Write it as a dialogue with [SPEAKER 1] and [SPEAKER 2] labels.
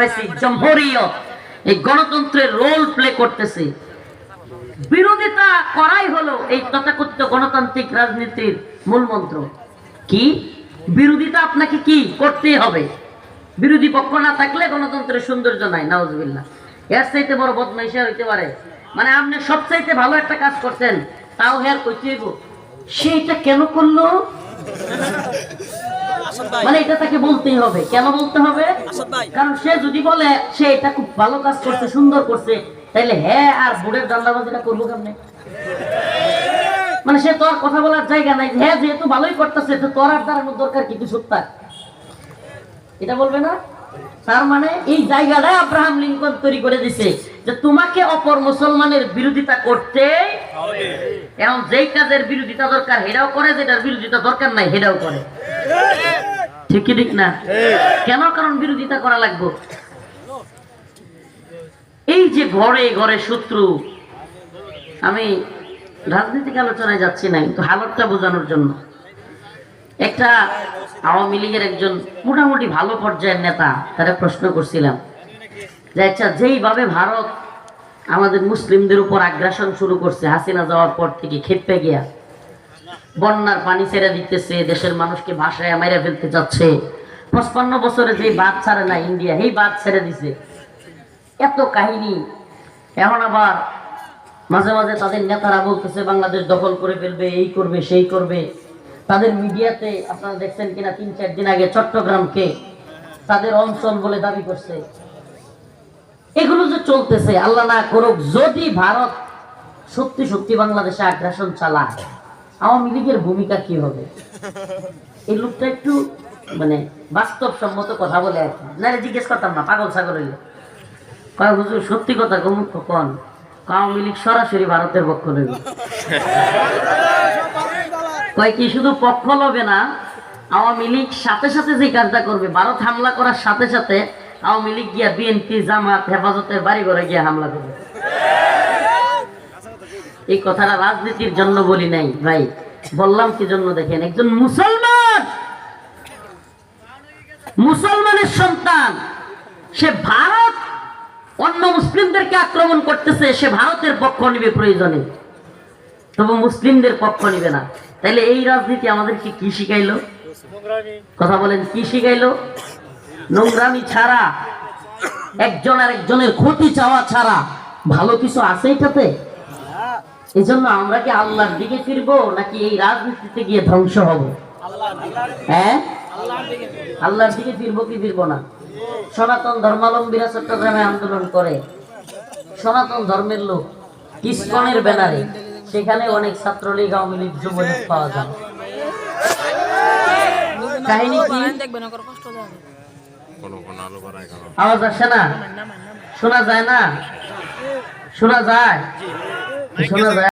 [SPEAKER 1] Democracy জমহুরিয়ত। এই গণতন্ত্রের role play করতেছে। বিরোধিতা করাই হলো এই তথাকথিত গণতান্ত্রিক রাজনীতির মূল মন্ত্র। কি? বিরোধিতা আপনাকে কি? করতেই হবে। বিরোধী পক্ষ না থাকলে গণতন্ত্রের সৌন্দর্য নাই, নাউজবিল্লাহ। এর চাইতে বড় বদমাইশা হইতে পারে। মানে আপনি সবচাইতে ভালো একটা কাজ করছেন, তাও হেয়ার কইতে হইব। সে এটা কেন করল? মানে এটা তাকে বলতেই হবে। কেন বলতে হবে? কারণ সে যদি বলে সে এটা খুব ভালো কাজ করছে সুন্দর করছে তাইলে হ্যাঁ আর বুড়ের দান্দাবাজিটা করব কেমনে? মানে সে তো আর কথা বলার জায়গা নাই। হ্যাঁ যেহেতু ভালোই করতেছে তো তোর আর দাঁড়ানোর দরকার কি? তুই সত্যার এটা বলবে না? তার মানে এই জায়গাটাই আব্রাহাম লিঙ্কন তৈরি করে দিছে যে তোমাকে অপর মুসলমানের বিরোধিতা করতে এখন যেই কাজের বিরোধিতা দরকার হেরাও করে যেটার বিরোধিতা দরকার নাই হেরাও করে। ঠিক কি ঠিক। না কেন কারণ বিরোধিতা করা লাগবে? এই যে ঘরে ঘরে শত্রু আমি রাজনৈতিক আলোচনায় যাচ্ছি না কিন্তু হালতটা বোঝানোর জন্য। একটা আওয়ামী লীগের একজন মোটামুটি ভালো পর্যায়ের নেতা তারা প্রশ্ন করছিলাম যে আচ্ছা যেইভাবে ভারত আমাদের মুসলিমদের উপর আগ্রাসন শুরু করছে হাসিনা যাওয়ার পর থেকে খেপে গিয়া বন্যার পানি ছেড়ে দিতেছে, দেশের মানুষকে ভাষায় মেরে ফেলতে যাচ্ছে। পঁচপান্ন বছরে যে বাদ ছাড়ে না ইন্ডিয়া এই বাদ ছেড়ে দিছে। এত কাহিনী। এখন আবার মাঝে মাঝে তাদের নেতারা বলতেছে, বাংলাদেশ দখল করে ফেলবে, এই করবে, সেই করবে। তাদের মিডিয়াতে আপনারা দেখছেন কিনা, তিন, চার দিন আগে চট্টগ্রামকে তাদের অঞ্চল বলে দাবি করছে। এগুলো যে চলতেছে, আল্লাহ না করুক, যদি ভারত সত্যি সত্যি বাংলাদেশে আগ্রাসন চালায়। আওয়ামী লীগের ভূমিকা কি হবে? এই লোকটা একটু মানে বাস্তবসম্মত কথা বলে কি। না জিজ্ঞেস করতাম না, পাগল ছাগল হইলে। কয় সত্যি কথা কমুক কন আওয়ামী লীগ সরাসরি ভারতের পক্ষ নেবে কয়, কি শুধু পক্ষ লবে না, আওয়ামী লীগ সাথে সাথে যে কাজটা করবে, ভারত হামলা করার সাথে সাথে আওয়ামী লীগ গিয়া বিএনপি জামাত হেফাজতের বাড়ি ঘরে গিয়া হামলা করবে। এই কথাটা রাজনীতির জন্য বলি নাই, ভাই। বললাম কি জন্য দেখেন, একজন মুসলমান, মুসলমানের সন্তান, সে ভারত, অন্য মুসলিমদেরকে আক্রমণ করতেছে, সে ভারতের পক্ষ নিবে প্রয়োজনে। তবে মুসলিমদের পক্ষ নিবে না। তাইলে এই রাজনীতি আমাদেরকে কি শিখাইলো? কথা বলেন, কি শিখাইলো? নোংরামি ছাড়া, একজন আর একজনের ক্ষতি চাওয়া ছাড়া ভালো কিছু আছে এটাতে? এই জন্য আমরা কি আল্লাহর দিকে ফিরবো নাকি এই রাজনীতিতে গিয়ে ধ্বংস হব? হ্যাঁ? আল্লাহর দিকে ফিরবো কি ফিরবো না? সনাতন ধর্মাবলম্বীরা চট্টগ্রামে আন্দোলন করে। সনাতন ধর্মের লোক ইস্কনের ব্যানারে। সেখানে অনেক ছাত্রলীগ, আওয়ামী লীগ, যুবলীগ পাওয়া যায়। কাহিনী কি? আওয়াজ আসে না? শোনা যায় না? শোনা যায়? যায়